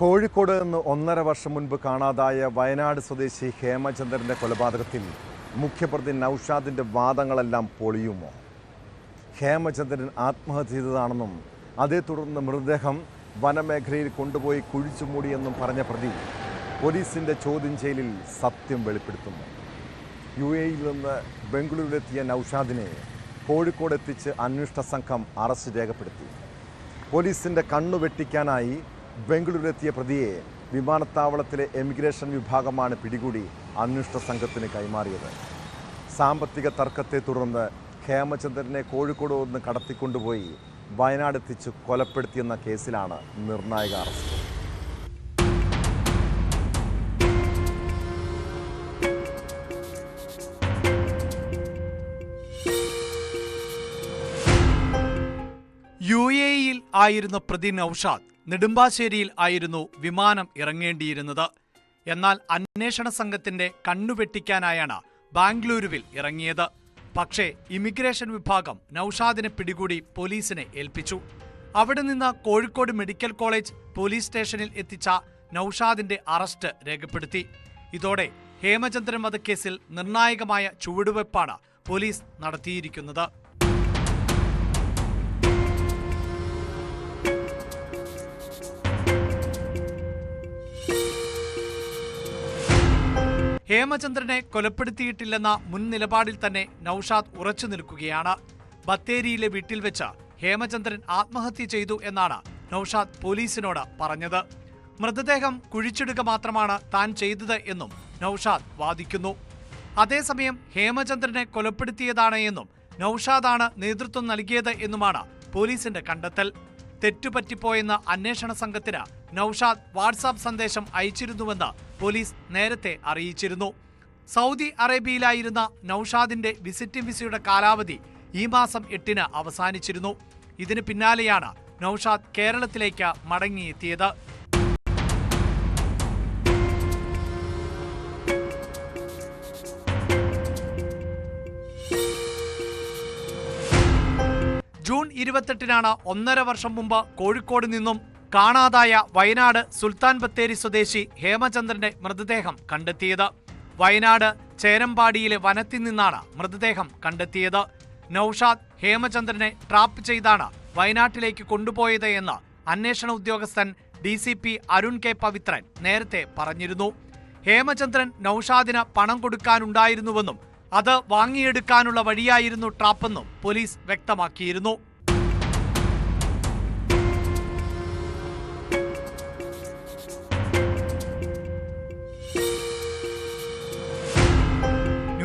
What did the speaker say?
കോഴിക്കോട് നിന്ന് ഒന്നര വർഷം മുൻപ് കാണാതായ വയനാട് സ്വദേശി ഹേമചന്ദ്രന്റെ കൊലപാതകത്തിൽ മുഖ്യപ്രതി നൌഷാദിന്റെ വാദങ്ങളെല്ലാം പൊളിയുമോ? ഹേമചന്ദ്രൻ ആത്മഹത്യ ചെയ്തതാണെന്നും അതേ തുടർന്ന് മൃതദേഹം വനമേഖലയിൽ കൊണ്ടുപോയി കുഴിച്ചു മൂടിയെന്നും പറഞ്ഞ പ്രതി പോലീസിന്റെ ചോദ്യം ചെയ്യലിൽ സത്യം വെളിപ്പെടുത്തുന്നു. യു എയിൽ നിന്ന് ബംഗളൂരുവിലെത്തിയ നൌഷാദിനെ കോഴിക്കോട് എത്തിച്ച് അന്വേഷണ സംഘം അറസ്റ്റ് രേഖപ്പെടുത്തി. പോലീസിന്റെ കണ്ണു വെട്ടിക്കാനായി ബംഗളൂരുവിലെത്തിയ പ്രതിയെ വിമാനത്താവളത്തിലെ എമിഗ്രേഷൻ വിഭാഗമാണ് പിടികൂടി അന്വേഷണ സംഘത്തിന് കൈമാറിയത്. സാമ്പത്തിക തർക്കത്തെ തുടർന്ന് ഹേമചന്ദ്രനെ കോഴിക്കോട് നിന്ന് കടത്തിക്കൊണ്ടുപോയി വയനാട് എത്തിച്ച് കൊലപ്പെടുത്തിയെന്ന കേസിലാണ് നിർണായക അറസ്റ്റ്. യു എ ഇയിൽ ആയിരുന്ന പ്രതി നൌഷാദ് നെടുമ്പാശ്ശേരിയിൽ ആയിരുന്നു വിമാനം ഇറങ്ങേണ്ടിയിരുന്നത്. എന്നാൽ അന്വേഷണ സംഘത്തിന്റെ കണ്ണുവെട്ടിക്കാനായാണ് ബാംഗ്ലൂരുവിൽ ഇറങ്ങിയത്. പക്ഷേ ഇമിഗ്രേഷൻ വിഭാഗം നൌഷാദിനെ പിടികൂടി പോലീസിനെ ഏൽപ്പിച്ചു. അവിടെ നിന്ന് കോഴിക്കോട് മെഡിക്കൽ കോളേജ് പോലീസ് സ്റ്റേഷനിൽ എത്തിച്ച നൌഷാദിന്റെ അറസ്റ്റ് രേഖപ്പെടുത്തി. ഇതോടെ ഹേമചന്ദ്രൻ വധക്കേസിൽ നിർണായകമായ ചുവടുവെപ്പാണ് പോലീസ് നടത്തിയിരിക്കുന്നത്. ഹേമചന്ദ്രനെ കൊലപ്പെടുത്തിയിട്ടില്ലെന്ന മുൻ നിലപാടിൽ തന്നെ നൌഷാദ് ഉറച്ചു നിൽക്കുകയാണ്. ബത്തേരിയിലെ വീട്ടിൽ വെച്ച് ഹേമചന്ദ്രൻ ആത്മഹത്യ ചെയ്തു എന്നാണ് നൌഷാദ് പോലീസിനോട് പറഞ്ഞത്. മൃതദേഹം കുഴിച്ചിടുക മാത്രമാണ് താൻ ചെയ്തത് എന്നും നൌഷാദ് വാദിക്കുന്നു. അതേസമയം ഹേമചന്ദ്രനെ കൊലപ്പെടുത്തിയതാണ് എന്നും നൌഷാദാണ് നേതൃത്വം നൽകിയത് എന്നുമാണ് പോലീസിന്റെ കണ്ടെത്തൽ. തെറ്റുപറ്റിപ്പോയെന്ന അന്വേഷണ സംഘത്തിന് നൌഷാദ് വാട്സാപ്പ് സന്ദേശം അയച്ചിരുന്നുവെന്ന് പോലീസ് നേരത്തെ അറിയിച്ചിരുന്നു. സൗദി അറേബ്യയിലായിരുന്ന നൌഷാദിന്റെ വിസിറ്റിംഗ് വിസയുടെ കാലാവധി ഈ മാസം എട്ടിന് അവസാനിച്ചിരുന്നു. ഇതിന് പിന്നാലെയാണ് നൌഷാദ് കേരളത്തിലേക്ക് മടങ്ങിയെത്തിയത്. ഇരുപത്തെട്ടിനാണ് ഒന്നര വർഷം മുമ്പ് കോഴിക്കോട് നിന്നും കാണാതായ വയനാട് സുൽത്താൻ ബത്തേരി സ്വദേശി ഹേമചന്ദ്രന്റെ മൃതദേഹം കണ്ടെത്തിയത്. വയനാട് ചേരമ്പാടിയിലെ വനത്തിൽ നിന്നാണ് മൃതദേഹം കണ്ടെത്തിയത്. നൌഷാദ് ഹേമചന്ദ്രനെ ട്രാപ്പ് ചെയ്താണ് വയനാട്ടിലേക്ക് കൊണ്ടുപോയത് എന്ന് അന്വേഷണ ഉദ്യോഗസ്ഥൻ D C P Arun K Pavithran നേരത്തെ പറഞ്ഞിരുന്നു. ഹേമചന്ദ്രൻ നൌഷാദിന് പണം കൊടുക്കാനുണ്ടായിരുന്നുവെന്നും അത് വാങ്ങിയെടുക്കാനുള്ള വഴിയായിരുന്നു ട്രാപ്പെന്നും പോലീസ് വ്യക്തമാക്കിയിരുന്നു.